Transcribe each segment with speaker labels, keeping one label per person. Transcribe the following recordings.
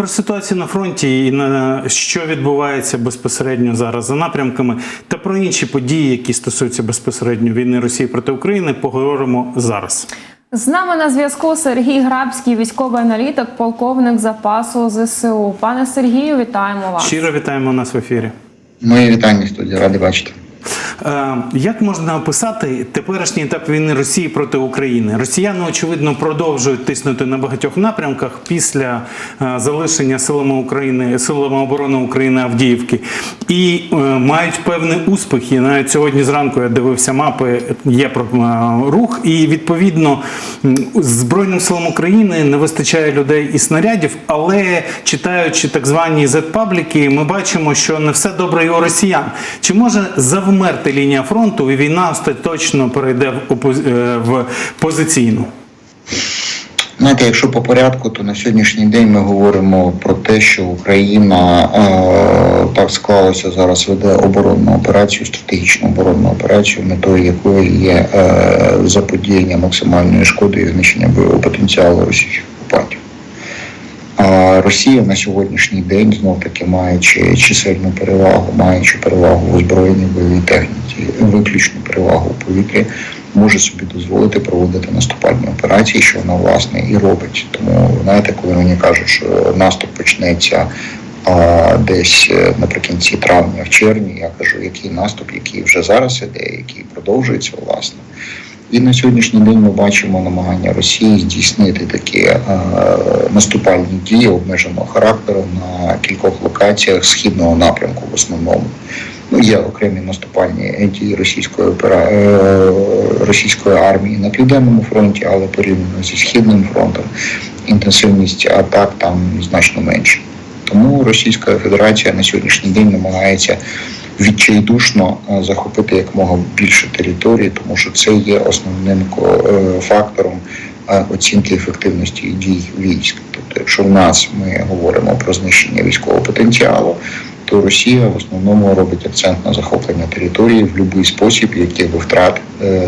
Speaker 1: Про ситуацію на фронті і на що відбувається безпосередньо зараз за напрямками, та про інші події, які стосуються безпосередньо війни Росії проти України, поговоримо зараз.
Speaker 2: З нами на зв'язку Сергій Грабський, військовий аналітик, полковник запасу ЗСУ. Пане Сергію, вітаємо вас.
Speaker 1: Щиро вітаємо нас в ефірі.
Speaker 3: Мої вітання студії, радий бачити.
Speaker 1: Е, Як можна описати теперішній етап війни Росії проти України? Росіяни очевидно продовжують тиснути на багатьох напрямках після е, залишення силами України силами оборони України Авдіївки і е, мають певний успіх. І навіть сьогодні зранку я дивився мапи. Є про рух, і відповідно збройним силам України не вистачає людей і снарядів. Але читаючи так звані Z-пабліки, ми бачимо, що не все добре і у росіян. Чи може завмерти лінія фронту і війна остаточно перейде в, опози... е, в позиційну?
Speaker 3: Знаєте, якщо по порядку, то на сьогоднішній день ми говоримо про те, що Україна е, так склалося зараз веде оборонну операцію, стратегічну оборонну операцію, метою якої є е, заподіяння максимальної шкоди і знищення бойового потенціалу російських окупантів. А Росія на сьогоднішній день знов таки маючи чисельну перевагу, маючи перевагу в озброєнні бойовій техніці, виключну перевагу у повітрі, може собі дозволити проводити наступальні операції, що вона власне і робить. Тому знаєте, коли мені кажуть, що наступ почнеться а, десь е, наприкінці травня, в червні, я кажу, який наступ, який вже зараз іде, який продовжується власне. І на сьогоднішній день ми бачимо намагання Росії здійснити такі е, наступальні дії обмеженого характеру на кількох локаціях східного напрямку в основному. Ну, є окремі наступальні дії російської опера... е, російської армії на південному фронті, але порівняно зі східним фронтом інтенсивність атак там значно менша. Тому Російська Федерація на сьогоднішній день намагається відчайдушно е, захопити якомога більше території, тому що це є основним е, фактором е, оцінки ефективності дій військ. Тобто, якщо в нас ми говоримо про знищення військового потенціалу, то Росія в основному робить акцент на захоплення території в будь-який спосіб, який би втрат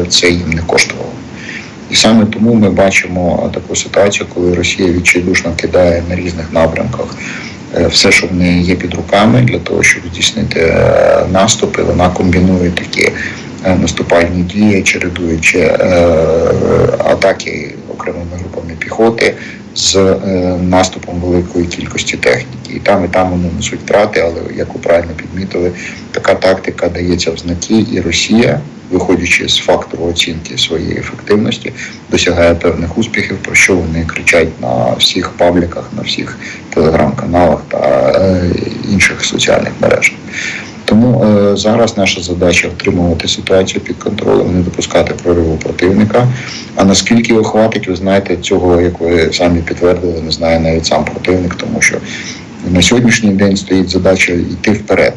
Speaker 3: це їм не коштувало. І саме тому ми бачимо таку ситуацію, коли Росія відчайдушно кидає на різних напрямках все, що в неї є під руками, для того, щоб здійснити е, наступи. Вона комбінує такі е, наступальні дії, чередуючи е, атаки окремими групами піхоти з е, наступом великої кількості техніки. І там, і там вони несуть втрати, але як ви правильно підмітили, така тактика дається в знаки, і Росія, виходячи з фактору оцінки своєї ефективності, досягає певних успіхів, про що вони кричать на всіх пабліках, на всіх телеграм-каналах та е, інших соціальних мережах. Тому е, зараз наша задача втримувати ситуацію під контролем, не допускати прориву противника. А наскільки його хватить, ви знаєте, цього, як ви самі підтвердили, не знає навіть сам противник, тому що на сьогоднішній день стоїть задача йти вперед,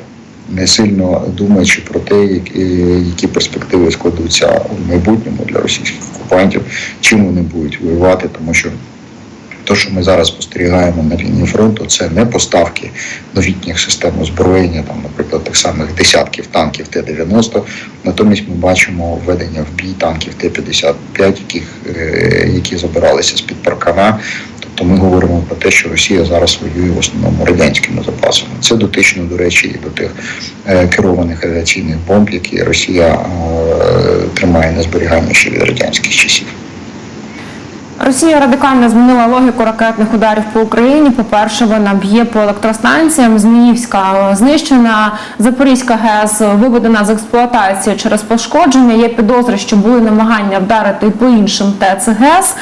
Speaker 3: не сильно думаючи про те, які, які перспективи складуться у майбутньому для російських окупантів, чим вони будуть воювати, тому що. Те, що ми зараз спостерігаємо на лінії фронту, це не поставки новітніх систем озброєння, там, наприклад, тих самих десятків танків Т-90. Натомість ми бачимо введення в бій танків Т-55, яких, е, які забиралися з-під паркана. Тобто ми говоримо про те, що Росія зараз воює в основному радянськими запасами. Це дотично, до речі, і до тих е, керованих авіаційних бомб, які Росія е, тримає на зберіганні ще від радянських часів.
Speaker 2: Росія радикально змінила логіку ракетних ударів по Україні. По-перше, вона б'є по електростанціям. Зміївська знищена, Запорізька ГЕС виведена з експлуатації через пошкодження. Є підозри, що були намагання вдарити по іншим ТЕЦ ГЕС.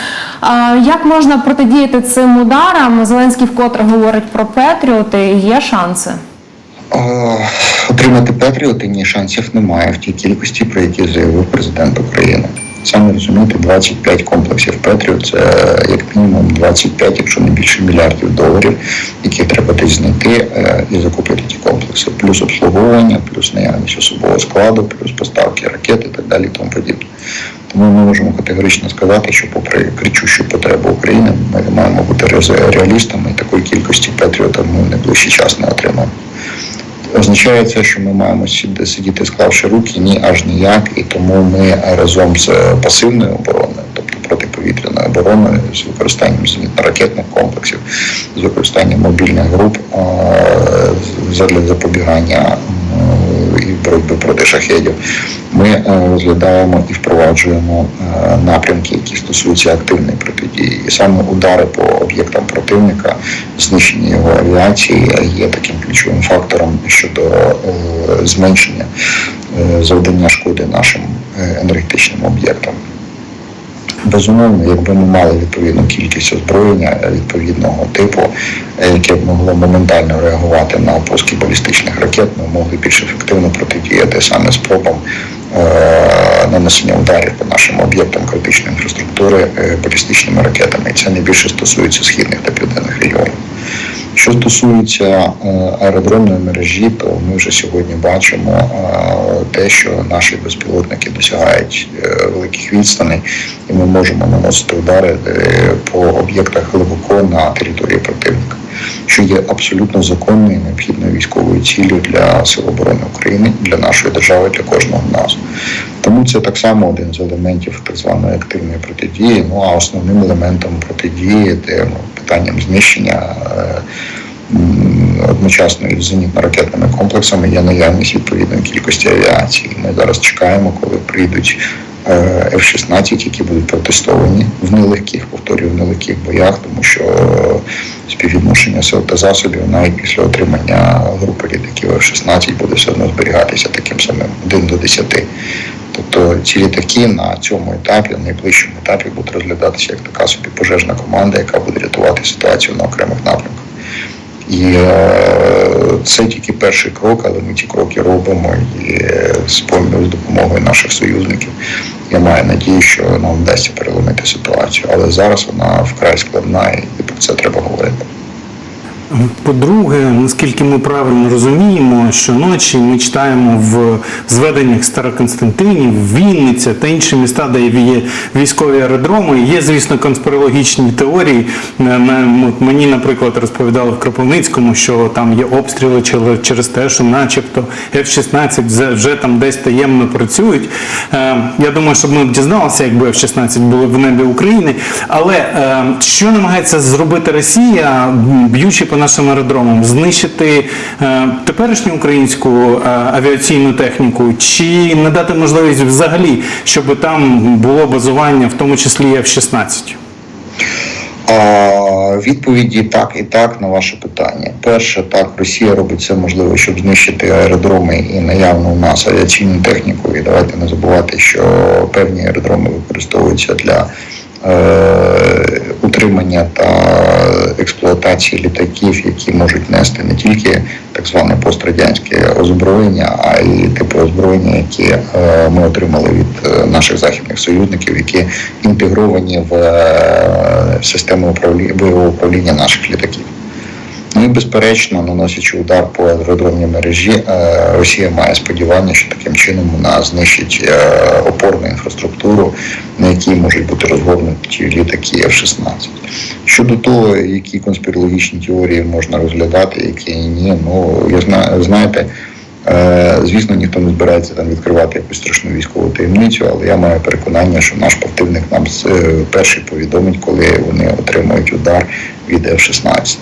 Speaker 2: Як можна протидіяти цим ударам? Зеленський вкотре говорить про Петріоти. Є шанси.
Speaker 3: Е, Отримати Петріоти ні шансів немає в тій кількості, про які заявив президент України. Саме розумієте, 25 комплексів Петріот це як мінімум 25, якщо не більше мільярдів доларів, які треба десь знайти е, і закупити ті комплекси. Плюс обслуговування, плюс наявність особового складу, плюс поставки ракет і так далі. і Тому подібне. Тому ми можемо категорично сказати, що попри кричущу потребу України, ми маємо бути ре- реалістами і такої кількості Петріота ми в найближчий час не отримаємо. Означає це, що ми маємо сидіти, склавши руки, ні аж ніяк, і тому ми разом з е, пасивною обороною, тобто протиповітряною обороною з використанням зенітно-ракетних комплексів, з використанням мобільних груп е, задля запобігання боротьби проти шахедів. Ми е, розглядаємо і впроваджуємо е, напрямки, які стосуються активної протидії. І саме удари по об'єктам противника, знищення його авіації є таким ключовим фактором щодо е, зменшення завдання шкоди нашим енергетичним об'єктам. Безумовно, якби ми мали відповідну кількість озброєння відповідного типу, е, яке б могло моментально реагувати на опуски балістичних ракет, ми могли більш ефективно протидіяти саме спробам е, нанесення ударів по нашим об'єктам критичної інфраструктури е, балістичними ракетами. І це найбільше стосується східних та південних регіонів. Що стосується е, аеродромної мережі, то ми вже сьогодні бачимо е, те, що наші безпілотники досягають е, великих відстаней, і ми можемо наносити удари по об'єктах глибоко на території противника, що є абсолютно законною і необхідною військовою ціллю для Сил оборони України, для нашої держави, для кожного нас. Тому це так само один з елементів так званої активної протидії. Ну а основним елементом протидії, де питанням знищення. е, Одночасно із зенітно-ракетними комплексами є наявність відповідної кількості авіації. Ми зараз чекаємо, коли прийдуть е, F-16, які будуть протестовані в нелегких, повторюю, в нелегких боях, тому що співвідношення сил та засобів навіть після отримання групи літаків F-16 буде все одно зберігатися таким самим 1 до 10. Тобто ці літаки на цьому етапі, на найближчому етапі, будуть розглядатися як така собі пожежна команда, яка буде рятувати ситуацію на окремих напрямках. І е, це тільки перший крок, але ми ці кроки робимо і е, з допомогою наших союзників. Я маю надію, що нам вдасться переломити ситуацію. Але зараз вона вкрай складна, і про це треба говорити.
Speaker 1: По-друге, наскільки ми правильно розуміємо, щоночі ми читаємо в зведеннях Староконстантинів, Вінниця та інші міста, де є військові аеродроми. Є, звісно, конспірологічні теорії. Мені, наприклад, розповідали в Кропивницькому, що там є обстріли через те, що, начебто, F-16 вже- вже там десь таємно працюють. Е, Я думаю, щоб ми б дізналися, якби F-16 були в небі України. Але е, що намагається зробити Росія, б'ючи по нашим аеродромам, знищити е, теперішню українську е, авіаційну техніку, чи не дати можливість взагалі, щоб там було базування, в тому числі і F-16?
Speaker 3: А, відповіді так і так на ваше питання. Перше, так, Росія робить все можливе, щоб знищити аеродроми і наявну у нас авіаційну техніку. І давайте не забувати, що певні аеродроми використовуються для е, утримання та експлуатації літаків, які можуть нести не тільки так зване пострадянське озброєння, а й типу озброєння, які е, ми отримали від е, наших західних союзників, які інтегровані в е, систему бойового управління наших літаків. І безперечно, наносячи удар по аеродромній мережі, е, Росія має сподівання, що таким чином вона знищить е, опорну інфраструктуру, на якій можуть бути розгорнуті літаки F-16. Щодо того, які конспірологічні теорії можна розглядати, які ні, ну я знаю, знаєте. Е, Звісно, ніхто не збирається там відкривати якусь страшну військову таємницю, але я маю переконання, що наш противник нам перший повідомить, коли вони отримують удар від F-16.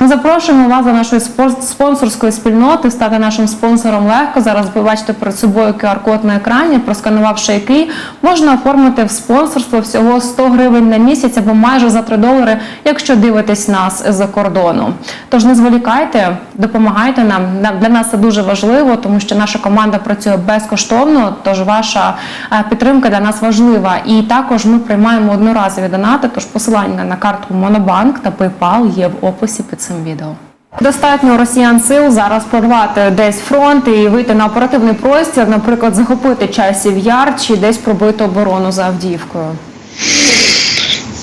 Speaker 2: Ми запрошуємо вас до нашої спонсорської спільноти стати нашим спонсором легко. Зараз ви бачите перед собою QR-код на екрані, просканувавши який можна оформити в спонсорство всього 100 гривень на місяць або майже за 3 долари, якщо дивитесь нас з-за кордону. Тож не зволікайте, допомагайте нам. Нам- Для нас це дуже важливо, тому що наша команда працює безкоштовно. Тож ваша е, підтримка для нас важлива. І також ми приймаємо одноразові донати. Тож посилання на картку Монобанк та PayPal є в описі під цим відео. Достатньо росіян сил зараз прорвати десь фронт і вийти на оперативний простір, наприклад, захопити часів яр чи десь пробити оборону за Авдіївкою.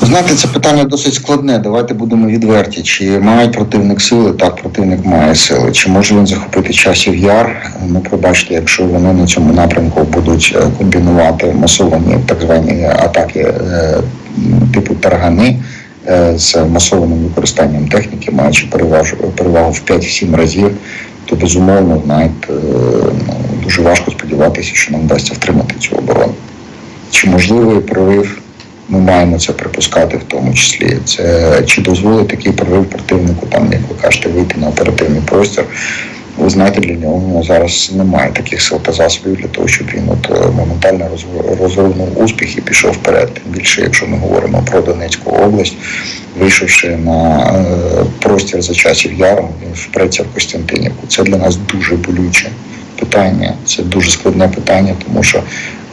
Speaker 3: Знаєте, це питання досить складне. Давайте будемо відверті. Чи має противник сили? Так, противник має сили. Чи може він захопити часів яр? Ну, пробачте, якщо вони на цьому напрямку будуть е, комбінувати масовані так звані атаки е, типу таргани з масованим використанням техніки, маючи перевагу в 5-7 разів, то безумовно знаєте, е, ну, дуже важко сподіватися, що нам вдасться втримати цю оборону. Чи можливий прорив? Ми маємо це припускати в тому числі. Це чи дозволить такий прорив противнику, там як ви кажете, вийти на оперативний простір. Ви знаєте, для нього зараз немає таких сил та засобів для того, щоб він от е, моментально розгорнув успіх і пішов вперед. Тим більше, якщо ми говоримо про Донецьку область, вийшовши на е, простір за часів яром, він впреться в Костянтинівку. Це для нас дуже болюче питання. Це дуже складне питання, тому що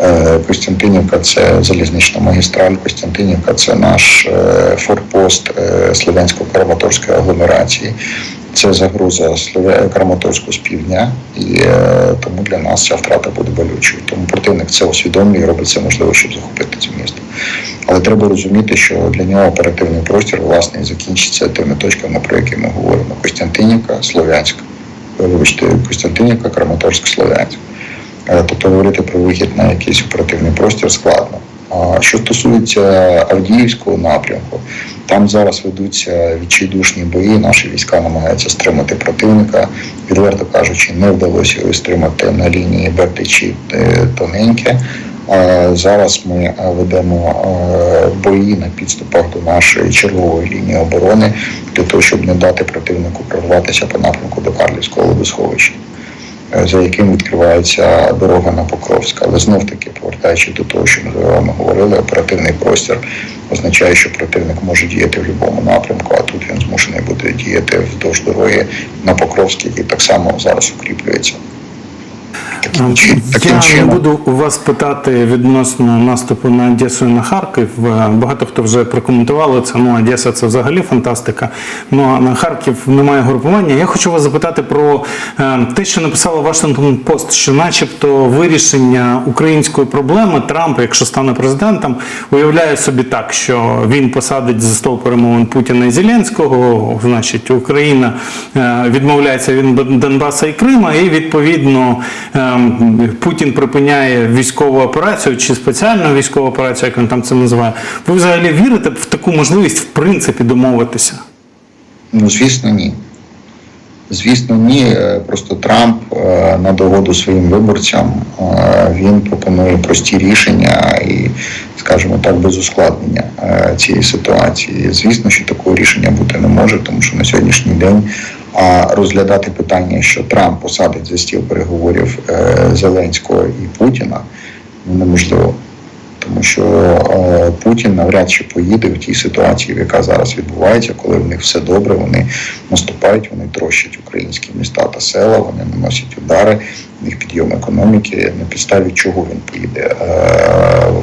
Speaker 3: е, Костянтинівка це залізнична магістраль, Костянтинівка це наш форпост е, Слов'янсько-Краматорської агломерації. Це загроза Краматорську з півдня, і е, тому для нас ця втрата буде болючою. Тому противник це усвідомлює і робить все можливе, щоб захопити це місто. Але треба розуміти, що для нього оперативний простір власне закінчиться тими точками, про які ми говоримо: Костянтинівка, Слов'янськ. Вибачте, Костянтинівка, Краматорськ, Слов'янськ. Е, Тобто говорити про вихід на якийсь оперативний простір складно. Що стосується Авдіївського напрямку, там зараз ведуться відчайдушні бої. Наші війська намагаються стримати противника. Відверто кажучи, не вдалося його стримати на лінії Бердичі е, тоненьке. Зараз ми е, ведемо е, бої на підступах до нашої чергової лінії оборони для того, щоб не дати противнику прорватися по напрямку до Карлівського водосховища, за яким відкривається дорога на Покровська. Але знов таки, повертаючись до того, що ми з вами говорили, оперативний простір означає, що противник може діяти в будь-якому напрямку, а тут він змушений буде діяти вздовж дороги на Покровській, який так само зараз укріплюється.
Speaker 1: Я не буду у вас питати відносно наступу на Одесу і на Харків. Е, Багато хто вже прокоментували це. Ну, Одеса це взагалі фантастика. Ну а на Харків немає групування. Я хочу вас запитати про е, те, що написала Вашингтон Пост, що, начебто, вирішення української проблеми Трамп, якщо стане президентом, уявляє собі так, що він посадить за стол перемовин Путіна і Зеленського, значить, Україна е, відмовляється від Донбаса і Крима, і відповідно Путін припиняє військову операцію чи спеціальну військову операцію, як він там це називає. Ви взагалі вірите в таку можливість в принципі домовитися?
Speaker 3: Ну, звісно, ні. Звісно, ні. Е, Просто Трамп е, на догоду своїм виборцям е, він пропонує прості рішення і, скажімо так, без ускладнення цієї ситуації. Звісно, що такого рішення бути не може, тому що на сьогоднішній день а розглядати питання, що Трамп посадить за стіл переговорів е, Зеленського і Путіна, ну, неможливо тому що е, Путін навряд чи поїде в тій ситуації, яка зараз відбувається, коли в них все добре, вони наступають, вони трощать українські міста та села, вони наносять удари, в них підйом економіки. На підставі чого він поїде е,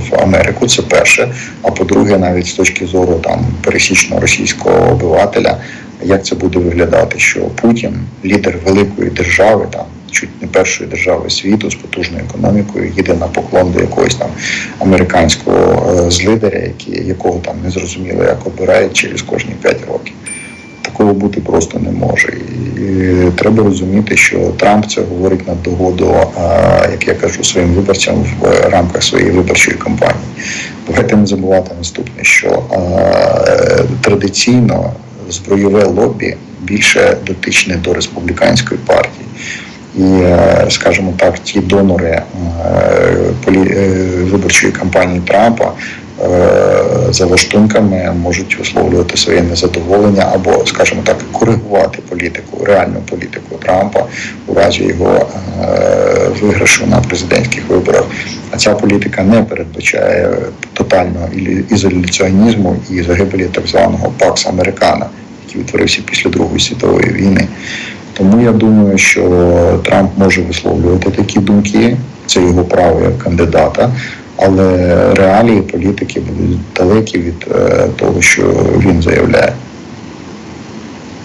Speaker 3: в Америку? Це перше. А по-друге, навіть з точки зору там пересічного російського обивателя, як це буде виглядати, що Путін, лідер великої держави, там чуть не першої держави світу з потужною економікою, їде на поклон до якогось там американського е, злидеря, які, якого там не зрозуміло, як обирають через кожні 5 років. Такого бути просто не може. І, треба розуміти, що Трамп це говорить на догоду, як я кажу, своїм виборцям в рамках своєї виборчої кампанії. Давайте не забувати наступне, що е, традиційно збройове лобі більше дотичне до республіканської партії. І, е, скажімо так, ті донори е, полі- е, виборчої кампанії Трампа за лаштунками можуть висловлювати своє незадоволення або, скажімо так, коригувати політику, реальну політику Трампа у разі його виграшу на президентських виборах. А ця політика не передбачає тотального ізоляціонізму і загибелі так званого Пакс Американа, який утворився після Другої світової війни. Тому я думаю, що Трамп може висловлювати такі думки, це його право як кандидата, але реалії політики будуть далекі від е, того, що він заявляє.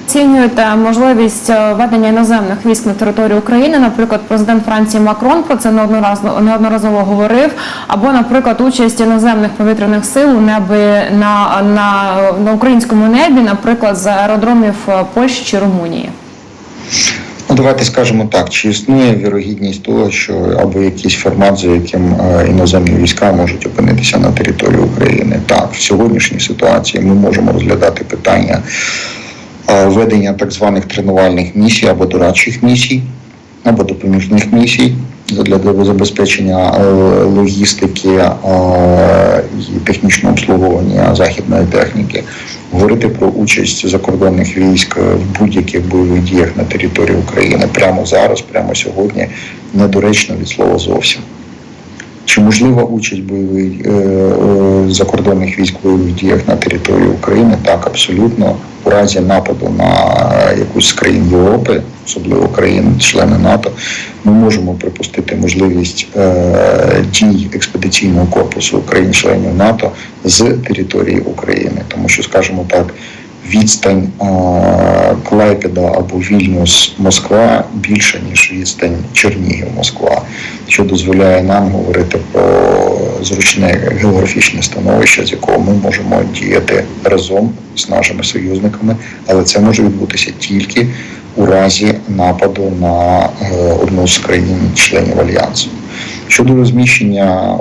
Speaker 2: Оцінюєте можливість е, ведення іноземних військ на територію України. Наприклад, президент Франції Макрон про це неодноразово неодноразово говорив. Або, наприклад, участь іноземних повітряних сил у небі на, на, на українському небі, наприклад, з аеродромів е, Польщі чи Румунії.
Speaker 3: Ну, давайте скажемо так: чи існує вірогідність того, що або якийсь формат, за яким е, іноземні війська можуть опинитися на території України? Так, в сьогоднішній ситуації ми можемо розглядати питання ведення так званих тренувальних місій або дорадчих місій, або допоміжних місій. для забезпечення е, логістики е, і технічного обслуговування західної техніки. Говорити про участь закордонних військ в будь-яких бойових діях на території України прямо зараз, прямо сьогодні, недоречно від слова зовсім. Чи можлива участь бойових е, е, закордонних військ в бойових діях на території України? Так, абсолютно. У разі нападу на якусь з країн Європи, особливо країн, члени НАТО, ми можемо припустити можливість е, дій експедиційного корпусу країн-членів НАТО з території України, тому що, скажімо так, відстань е, Клайпеда або Вільнюс Москва більша ніж відстань Чернігів Москва, що дозволяє нам говорити про зручне географічне становище, з якого ми можемо діяти разом з нашими союзниками, але це може відбутися тільки у разі нападу на е, одну з країн-членів альянсу. Щодо розміщення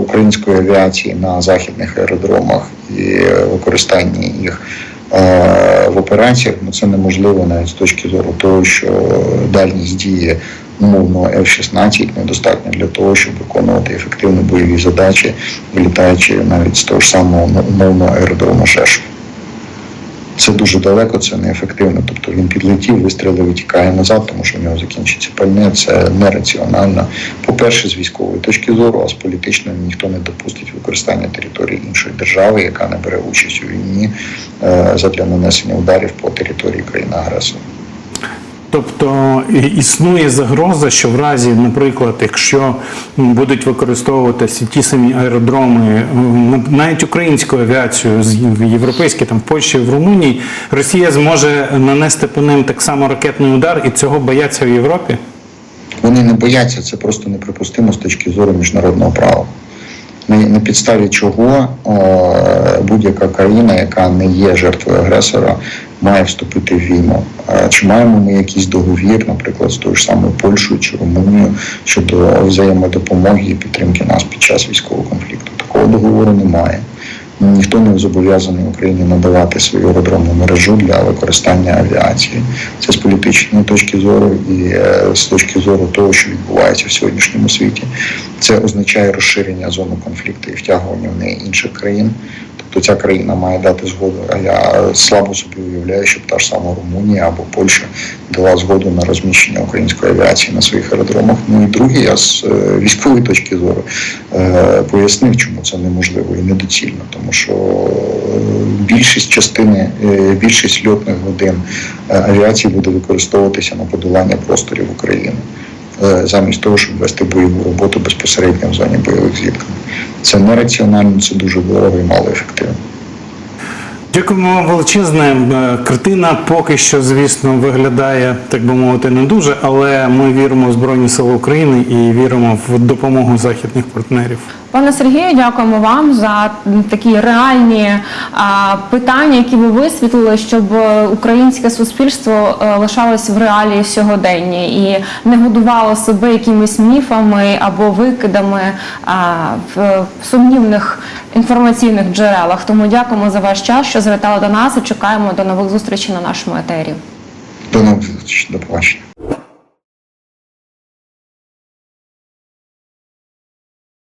Speaker 3: української авіації на західних аеродромах і використання їх е, в операціях, ну це неможливо навіть з точки зору того, що дальність дії умовного F-16 недостатньо для того, щоб виконувати ефективні бойові задачі, вилітаючи навіть з того ж самого ну, умовного аеродрому Жешов. Це дуже далеко, це неефективно. Тобто він підлетів, вистрілив і тікає назад, тому що в нього закінчиться пальне. Це нераціонально. По-перше, з військової точки зору, а з політичної ніхто не допустить використання території іншої держави, яка не бере участь у війні е, задля нанесення ударів по території країни-агресора.
Speaker 1: Тобто існує загроза, що в разі, наприклад, якщо будуть використовуватися ті самі аеродроми, навіть українську авіацію в європейські, там в Польщі, в Румунії, Росія зможе нанести по ним так само ракетний удар, і цього бояться в Європі?
Speaker 3: Вони не бояться, це просто неприпустимо з точки зору міжнародного права. На, підставі чого будь-яка країна, яка не є жертвою агресора, має вступити в війну. Е, чи маємо ми якийсь договір, наприклад, з тою ж самою Польщею чи Румунією щодо взаємодопомоги і підтримки нас під час військового конфлікту? Такого договору немає. Ніхто не зобов'язаний Україні надавати свою аеродромну мережу для використання авіації. Це з політичної точки зору і е, з точки зору того, що відбувається в сьогоднішньому світі. Це означає розширення зони конфлікту і втягування в неї інших країн. Тобто ця країна має дати згоду. А я слабо собі уявляю, щоб та ж сама Румунія або Польща дала згоду на розміщення української авіації на своїх аеродромах. Ну і друге, я з е, військової точки зору е, пояснив, чому це неможливо і недоцільно, тому що е, більшість частини, більшість льотних годин авіації буде використовуватися на подолання просторів України. Замість того, щоб вести бойову роботу безпосередньо в зоні бойових зіткнень. Це нераціонально, це дуже дорого і мало ефективно.
Speaker 1: Дякуємо вам величезне. Е, Картина поки що, звісно, виглядає, так би мовити, не дуже, але ми віримо в Збройні Сили України і віримо в допомогу західних партнерів.
Speaker 2: Пане Сергію, дякуємо вам за такі реальні питання, які ви висвітлили, щоб е, українське суспільство е, лишалось в реалії сьогодення і не годувало себе якимись міфами або викидами в сумнівних інформаційних джерелах. Тому дякуємо за ваш час, що завітали до нас і чекаємо до нових зустрічей на нашому етері.
Speaker 3: До нових зустрічей, до побачення.